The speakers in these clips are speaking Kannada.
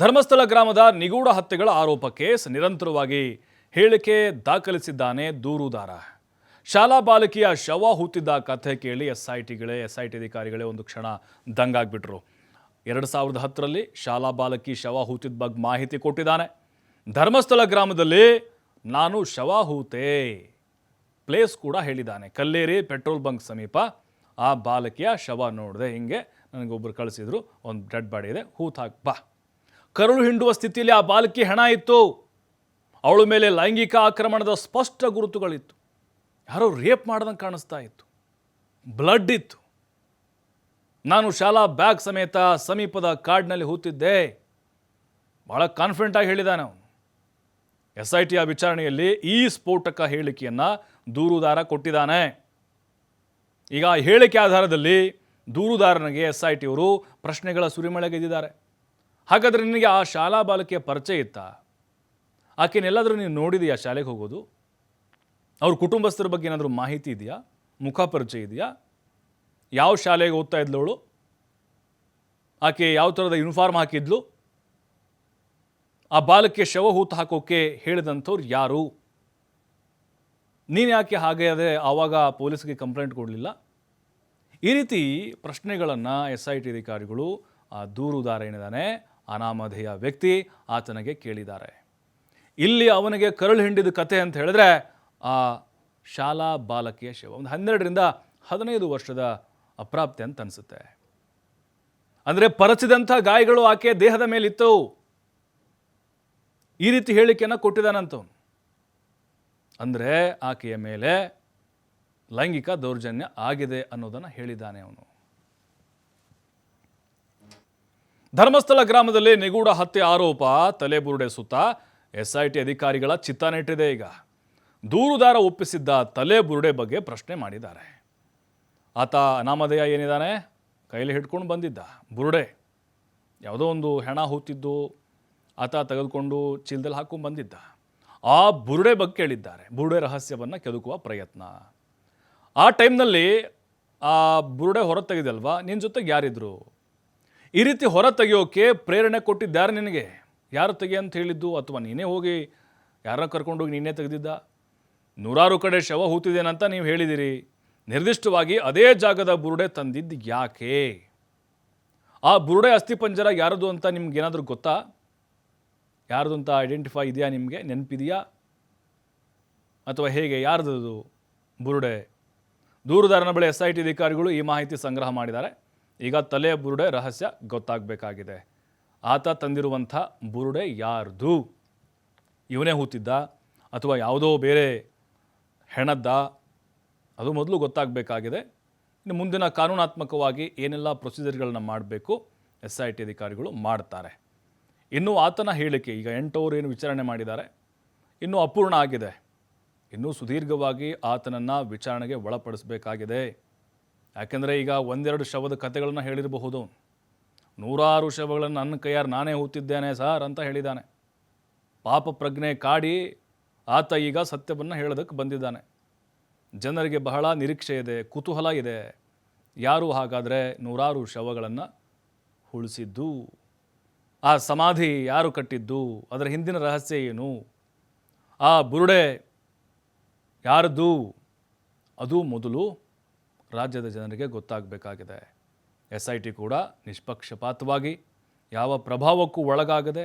ಧರ್ಮಸ್ಥಳ ಗ್ರಾಮದ ನಿಗೂಢ ಹತ್ಯೆಗಳ ಆರೋಪ ಕೇಸ್ ನಿರಂತರವಾಗಿ ಹೇಳಿಕೆ ದಾಖಲಿಸಿದ್ದಾನೆ ದೂರುದಾರ. ಶಾಲಾ ಬಾಲಕಿಯ ಶವ ಹೂತಿದ್ದ ಕಥೆ ಕೇಳಿ ಎಸ್ ಐ ಟಿಗಳೇ ಎಸ್ ಐ ಟಿ ಅಧಿಕಾರಿಗಳೇ ಒಂದು ಕ್ಷಣ ದಂಗಾಗ್ಬಿಟ್ರು. ಎರಡು ಸಾವಿರದ ಹತ್ತರಲ್ಲಿ ಶಾಲಾ ಬಾಲಕಿ ಶವ ಹೂತಿದ್ದ ಬಗ್ಗೆ ಮಾಹಿತಿ ಕೊಟ್ಟಿದ್ದಾನೆ. ಧರ್ಮಸ್ಥಳ ಗ್ರಾಮದಲ್ಲಿ ನಾನು ಶವ ಹೂತೆ ಪ್ಲೇಸ್ ಕೂಡ ಹೇಳಿದ್ದಾನೆ. ಕಲ್ಲೇರಿ ಪೆಟ್ರೋಲ್ ಬಂಕ್ ಸಮೀಪ ಆ ಬಾಲಕಿಯ ಶವ ನೋಡಿದೆ ಹಿಂಗೆ ನನಗೊಬ್ಬರು ಕಳಿಸಿದ್ರು, ಒಂದು ಡೆಡ್ ಬಾಡಿ ಇದೆ, ಹೂತ್ ಹಾಕ್ ಬಾ. ಕರುಳು ಹಿಂಡುವ ಸ್ಥಿತಿಯಲ್ಲಿ ಆ ಬಾಲಕಿ ಹೆಣ ಇತ್ತು. ಅವಳ ಮೇಲೆ ಲೈಂಗಿಕ ಆಕ್ರಮಣದ ಸ್ಪಷ್ಟ ಗುರುತುಗಳಿತ್ತು. ಯಾರೋ ರೇಪ್ ಮಾಡ್ದಂಗೆ ಕಾಣಿಸ್ತಾ ಇತ್ತು. ಬ್ಲಡ್ ಇತ್ತು. ನಾನು ಶಾಲಾ ಬ್ಯಾಗ್ ಸಮೇತ ಸಮೀಪದ ಕಾಡಿನಲ್ಲಿ ಹೂತಿದ್ದೆ. ಭಾಳ ಕಾನ್ಫಿಡೆಂಟಾಗಿ ಹೇಳಿದ್ದಾನೆ ಅವನು. ಎಸ್ ಐ ಟಿಯ ವಿಚಾರಣೆಯಲ್ಲಿ ಈ ಸ್ಫೋಟಕ ಹೇಳಿಕೆಯನ್ನು ದೂರುದಾರ ಕೊಟ್ಟಿದ್ದಾನೆ. ಈಗ ಆ ಹೇಳಿಕೆ ಆಧಾರದಲ್ಲಿ ದೂರುದಾರನಿಗೆ ಎಸ್ ಐ ಟಿಯವರು ಪ್ರಶ್ನೆಗಳ ಸುರಿಮಳೆಗೆದ್ದಿದ್ದಾರೆ. ಹಾಗಾದರೆ ನಿನಗೆ ಆ ಶಾಲಾ ಬಾಲಕಿಯ ಪರಿಚಯ ಇತ್ತಾ? ಆಕೆನೆಲ್ಲಾದರೂ ನೀನು ನೋಡಿದೆಯಾ ಶಾಲೆಗೆ ಹೋಗೋದು? ಅವ್ರ ಕುಟುಂಬಸ್ಥರ ಬಗ್ಗೆ ಏನಾದರೂ ಮಾಹಿತಿ ಇದೆಯಾ? ಮುಖ ಪರಿಚಯ ಇದೆಯಾ? ಯಾವ ಶಾಲೆಗೆ ಓದ್ತಾ ಇದ್ಲವಳು ಆಕೆ ಯಾವ ಥರದ ಯೂನಿಫಾರ್ಮ್ ಹಾಕಿದ್ಲು? ಆ ಬಾಲಕ್ಕೆ ಶವ ಹೂತು ಹಾಕೋಕೆ ಹೇಳಿದಂಥವ್ರು ಯಾರು? ನೀನು ಯಾಕೆ ಹಾಗೆ ಅದೇ ಆವಾಗ ಪೊಲೀಸ್ಗೆ ಕಂಪ್ಲೇಂಟ್ ಕೊಡಲಿಲ್ಲ? ಈ ರೀತಿ ಪ್ರಶ್ನೆಗಳನ್ನು ಎಸ್ ಐ ಟಿ ಅಧಿಕಾರಿಗಳು, ಆ ದೂರುದಾರ ಏನಿದ್ದಾನೆ ಅನಾಮಧೇಯ ವ್ಯಕ್ತಿ ಆತನಿಗೆ ಕೇಳಿದ್ದಾರೆ. ಇಲ್ಲಿ ಅವನಿಗೆ ಕರುಳು ಹಿಂಡಿದ ಕತೆ ಅಂತ ಹೇಳಿದ್ರೆ, ಆ ಶಾಲಾ ಬಾಲಕಿಯ ಶವ. ಒಂದು ಹನ್ನೆರಡರಿಂದ ಹದಿನೈದು ವರ್ಷದ ಅಪ್ರಾಪ್ತಿ ಅಂತ ಅನಿಸುತ್ತೆ. ಅಂದರೆ ಪರಚಿದಂಥ ಗಾಯಗಳು ಆಕೆಯ ದೇಹದ ಮೇಲಿತ್ತು. ಈ ರೀತಿ ಹೇಳಿಕೆಯನ್ನು ಕೊಟ್ಟಿದ್ದಾನಂತವನು. ಅಂದರೆ ಆಕೆಯ ಮೇಲೆ ಲೈಂಗಿಕ ದೌರ್ಜನ್ಯ ಆಗಿದೆ ಅನ್ನೋದನ್ನು ಹೇಳಿದ್ದಾನೆ ಅವನು. ಧರ್ಮಸ್ಥಳ ಗ್ರಾಮದಲ್ಲಿ ನಿಗೂಢ ಹತ್ಯೆ ಆರೋಪ ತಲೆಬುರುಡೆ ಸುತ್ತ ಎಸ್ಐಟಿ ಅಧಿಕಾರಿಗಳ ಚಿತ್ತ ನೆಟ್ಟಿದೆ ಈಗ. ದೂರುದಾರ ಒಪ್ಪಿಸಿದ್ದ ತಲೆಬುರುಡೆ ಬಗ್ಗೆ ಪ್ರಶ್ನೆ ಮಾಡಿದ್ದಾರೆ. ಆತ ಅನಾಮಧೇಯ ಏನಿದ್ದಾನೆ? ಕೈಲಿ ಹಿಡ್ಕೊಂಡು ಬಂದಿದ್ದ ಬುರುಡೆ. ಯಾವುದೋ ಒಂದು ಹೆಣ ಹೂತಿದ್ದು ಆತ ತೆಗೆದುಕೊಂಡು ಚೀಲದಲ್ಲಿ ಹಾಕೊಂಡು ಬಂದಿದ್ದ. ಆ ಬುರುಡೆ ಬಗ್ಗೆ ಕೇಳಿದ್ದಾರೆ. ಬುರುಡೆ ರಹಸ್ಯವನ್ನು ಕೆದುಕುವ ಪ್ರಯತ್ನ. ಆ ಟೈಮ್ನಲ್ಲಿ ಆ ಬುರುಡೆ ಹೊರ ತೆಗೆದಲ್ವಾ ನಿನ್ನ ಜೊತೆಗೆ ಯಾರಿದ್ರು? ಈ ರೀತಿ ಹೊರ ತೆಗೆಯೋಕ್ಕೆ ಪ್ರೇರಣೆ ಕೊಟ್ಟಿದ್ದಾರೆ ನಿನಗೆ. ಯಾರು ತೆಗೆ ಅಂತ ಹೇಳಿದ್ದು? ಅಥವಾ ನೀನೇ ಹೋಗಿ ಯಾರನ್ನ ಕರ್ಕೊಂಡೋಗಿ ನೀನೇ ತೆಗೆದಿದ್ದ? ನೂರಾರು ಕಡೆ ಶವ ಹೂತಿದ್ದೇನಂತ ನೀವು ಹೇಳಿದಿರಿ. ನಿರ್ದಿಷ್ಟವಾಗಿ ಅದೇ ಜಾಗದ ಬುರುಡೆ ತಂದಿದ್ದು ಯಾಕೆ? ಆ ಬುರುಡೆ ಅಸ್ಥಿಪಂಜರ ಯಾರದು ಅಂತ ನಿಮ್ಗೇನಾದರೂ ಗೊತ್ತಾ? ಯಾರ್ದು ಅಂತ ಐಡೆಂಟಿಫೈ ಇದೆಯಾ ನಿಮಗೆ? ನೆನಪಿದೆಯಾ? ಅಥವಾ ಹೇಗೆ? ಯಾರ್ದು ಬುರುಡೆ. ದೂರದಾರನ ಬಳಿ ಎಸ್ ಐ ಟಿ ಅಧಿಕಾರಿಗಳು ಈ ಮಾಹಿತಿ ಸಂಗ್ರಹ ಮಾಡಿದ್ದಾರೆ. ಈಗ ತಲೆಯ ಬುರುಡೆ ರಹಸ್ಯ ಗೊತ್ತಾಗಬೇಕಾಗಿದೆ. ಆತ ತಂದಿರುವಂಥ ಬುರುಡೆ ಯಾರ್ದು? ಇವನೇ ಹೂತಿದ್ದ ಅಥವಾ ಯಾವುದೋ ಬೇರೆ ಹೆಣದ್ದ? ಅದು ಮೊದಲು ಗೊತ್ತಾಗಬೇಕಾಗಿದೆ. ಇನ್ನು ಮುಂದಿನ ಕಾನೂನಾತ್ಮಕವಾಗಿ ಏನೆಲ್ಲ ಪ್ರೊಸೀಜರ್ಗಳನ್ನ ಮಾಡಬೇಕು ಎಸ್ ಐ ಟಿ ಅಧಿಕಾರಿಗಳು ಮಾಡ್ತಾರೆ. ಇನ್ನು ಆತನ ಹೇಳಿಕೆ, ಈಗ ಎಂಟವರು ಏನು ವಿಚಾರಣೆ ಮಾಡಿದ್ದಾರೆ, ಇನ್ನೂ ಅಪೂರ್ಣ ಆಗಿದೆ. ಇನ್ನೂ ಸುದೀರ್ಘವಾಗಿ ಆತನನ್ನು ವಿಚಾರಣೆಗೆ ಒಳಪಡಿಸಬೇಕಾಗಿದೆ. ಯಾಕೆಂದರೆ ಈಗ ಒಂದೆರಡು ಶವದ ಕಥೆಗಳನ್ನು ಹೇಳಿರಬಹುದು. ನೂರಾರು ಶವಗಳನ್ನು ನನ್ನ ಕೈಯಾರು ನಾನೇ ಹೂತಿದ್ದೇನೆ ಸರ್ ಅಂತ ಹೇಳಿದ್ದಾನೆ ಪಾಪ ಪ್ರಜ್ಞೆ ಕಾಡಿ ಆತ ಈಗ ಸತ್ಯವನ್ನು ಹೇಳೋದಕ್ಕೆ ಬಂದಿದ್ದಾನೆ. ಜನರಿಗೆ ಬಹಳ ನಿರೀಕ್ಷೆ ಇದೆ, ಕುತೂಹಲ ಇದೆ. ಯಾರು ಹಾಗಾದರೆ ನೂರಾರು ಶವಗಳನ್ನು ಉಳಿಸಿದ್ದು? ಆ ಸಮಾಧಿ ಯಾರು ಕಟ್ಟಿದ್ದು? ಅದರ ಹಿಂದಿನ ರಹಸ್ಯ ಏನು? ಆ ಬುರುಡೆ ಯಾರದು ಅದು ಮೊದಲು ರಾಜ್ಯದ ಜನರಿಗೆ ಗೊತ್ತಾಗಬೇಕಾಗಿದೆ. ಎಸ್ ಐ ಟಿ ಕೂಡ ನಿಷ್ಪಕ್ಷಪಾತವಾಗಿ ಯಾವ ಪ್ರಭಾವಕ್ಕೂ ಒಳಗಾಗದೆ,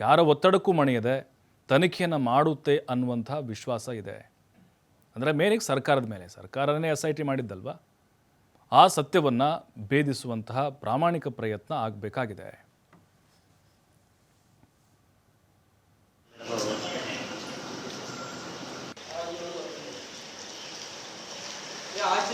ಯಾರ ಒತ್ತಡಕ್ಕೂ ಮಣಿಯದೆ ತನಿಖೆಯನ್ನು ಮಾಡುತ್ತೆ ಅನ್ನುವಂಥ ವಿಶ್ವಾಸ ಇದೆ. ಅಂದರೆ ಮೇನಿಗೆ ಸರ್ಕಾರದ ಮೇಲೆ, ಸರ್ಕಾರನೇ ಎಸ್ ಐ ಟಿ ಮಾಡಿದ್ದಲ್ವ? ಆ ಸತ್ಯವನ್ನು ಭೇದಿಸುವಂತಹ ಪ್ರಾಮಾಣಿಕ ಪ್ರಯತ್ನ ಆಗಬೇಕಾಗಿದೆ. काश